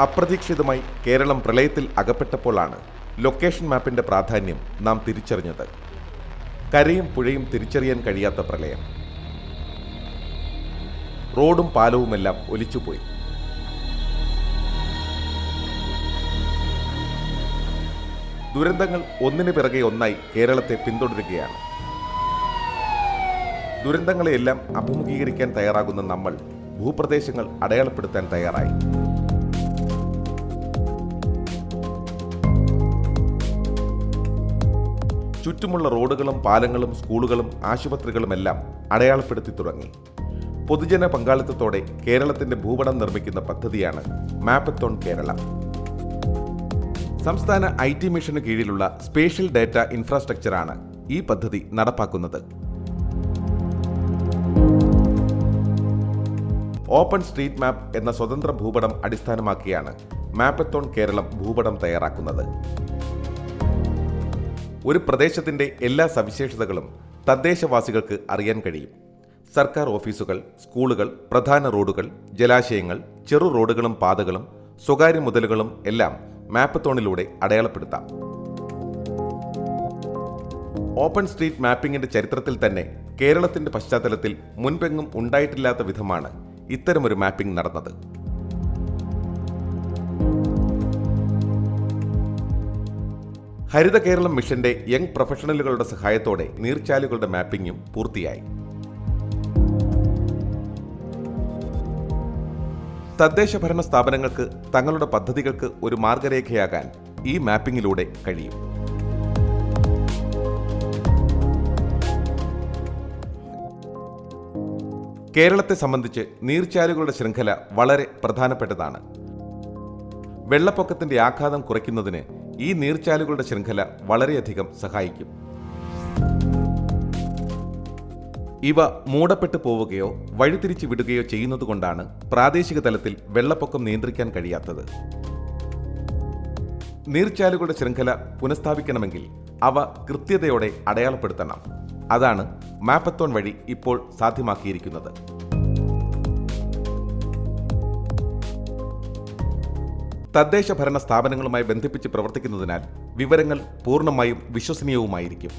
അപ്രതീക്ഷിതമായി കേരളം പ്രളയത്തിൽ അകപ്പെട്ടപ്പോഴാണ് ലൊക്കേഷൻ മാപ്പിന്റെ പ്രാധാന്യം നാം തിരിച്ചറിഞ്ഞത്. കരയും പുഴയും തിരിച്ചറിയാൻ കഴിയാത്ത പ്രളയം. റോഡും പാലവുമെല്ലാം ഒലിച്ചുപോയി. ദുരന്തങ്ങൾ ഒന്നിനു പിറകെ ഒന്നായി കേരളത്തെ പിന്തുടരുകയാണ്. ദുരന്തങ്ങളെയെല്ലാം അഭിമുഖീകരിക്കാൻ തയ്യാറാകുന്ന നമ്മൾ ഭൂപ്രദേശങ്ങൾ അടയാളപ്പെടുത്താൻ തയ്യാറായി. ചുറ്റുമുള്ള റോഡുകളും പാലങ്ങളും സ്കൂളുകളും ആശുപത്രികളുമെല്ലാം അടയാളപ്പെടുത്തി തുടങ്ങി. പൊതുജന പങ്കാളിത്തത്തോടെ കേരളത്തിന്റെ ഭൂപടം നിർമ്മിക്കുന്ന പദ്ധതിയാണ് മാപ്പത്തോൺ കേരള. സംസ്ഥാന ഐ ടി മിഷന് കീഴിലുള്ള സ്പേഷ്യൽ ഡാറ്റ ഇൻഫ്രാസ്ട്രക്ചറാണ് ഈ പദ്ധതി നടപ്പാക്കുന്നത്. ഓപ്പൺ സ്ട്രീറ്റ് മാപ്പ് എന്ന സ്വതന്ത്ര ഭൂപടം അടിസ്ഥാനമാക്കിയാണ് മാപ്പത്തോൺ കേരളം ഭൂപടം തയ്യാറാക്കുന്നത്. ഒരു പ്രദേശത്തിന്റെ എല്ലാ സവിശേഷതകളും തദ്ദേശവാസികൾക്ക് അറിയാൻ കഴിയും. സർക്കാർ ഓഫീസുകൾ സ്കൂളുകൾ പ്രധാന റോഡുകൾ ജലാശയങ്ങൾ ചെറു റോഡുകളും പാതകളും സ്വകാര്യ മുതലുകളും എല്ലാം മാപ്പത്തോണിലൂടെ അടയാളപ്പെടുത്താം. ഓപ്പൺ സ്ട്രീറ്റ് മാപ്പിംഗിന്റെ ചരിത്രത്തിൽ തന്നെ കേരളത്തിന്റെ പശ്ചാത്തലത്തിൽ മുൻപെങ്ങും ഉണ്ടായിട്ടില്ലാത്ത വിധമാണ് ഇത്തരമൊരു മാപ്പിംഗ് നടന്നത്. ഹരിത കേരളം മിഷന്റെ യങ് പ്രൊഫഷണലുകളുടെ സഹായത്തോടെ നീർച്ചാലുകളുടെ മാപ്പിംഗും പൂർത്തിയായി. തദ്ദേശ ഭരണ സ്ഥാപനങ്ങൾക്ക് തങ്ങളുടെ പദ്ധതികൾക്ക് ഒരു മാർഗരേഖയാകാൻ ഈ മാപ്പിംഗിലൂടെ കഴിയും. കേരളത്തെ സംബന്ധിച്ച് നീർച്ചാലുകളുടെ ശൃംഖല വളരെ പ്രധാനപ്പെട്ടതാണ്. വെള്ളപ്പൊക്കത്തിന്റെ ആഘാതം കുറയ്ക്കുന്നതിന് ഈ നീർച്ചാലുകളുടെ ശൃംഖല വളരെയധികം സഹായിക്കും. ഇവ മൂടപ്പെട്ടു പോവുകയോ വഴിതിരിച്ചു വിടുകയോ ചെയ്യുന്നതുകൊണ്ടാണ് പ്രാദേശിക തലത്തിൽ വെള്ളപ്പൊക്കം നിയന്ത്രിക്കാൻ കഴിയാത്തത്. നീർച്ചാലുകളുടെ ശൃംഖല പുനഃസ്ഥാപിക്കണമെങ്കിൽ അവ കൃത്യതയോടെ അടയാളപ്പെടുത്തണം. അതാണ് മാപ്പത്തോൺ വഴി ഇപ്പോൾ സാധ്യമാക്കിയിരിക്കുന്നത്. തദ്ദേശ ഭരണ സ്ഥാപനങ്ങളുമായി ബന്ധിപ്പിച്ച് പ്രവർത്തിക്കുന്നതിനാൽ വിവരങ്ങൾ പൂർണമായും വിശ്വസനീയവുമായിരിക്കും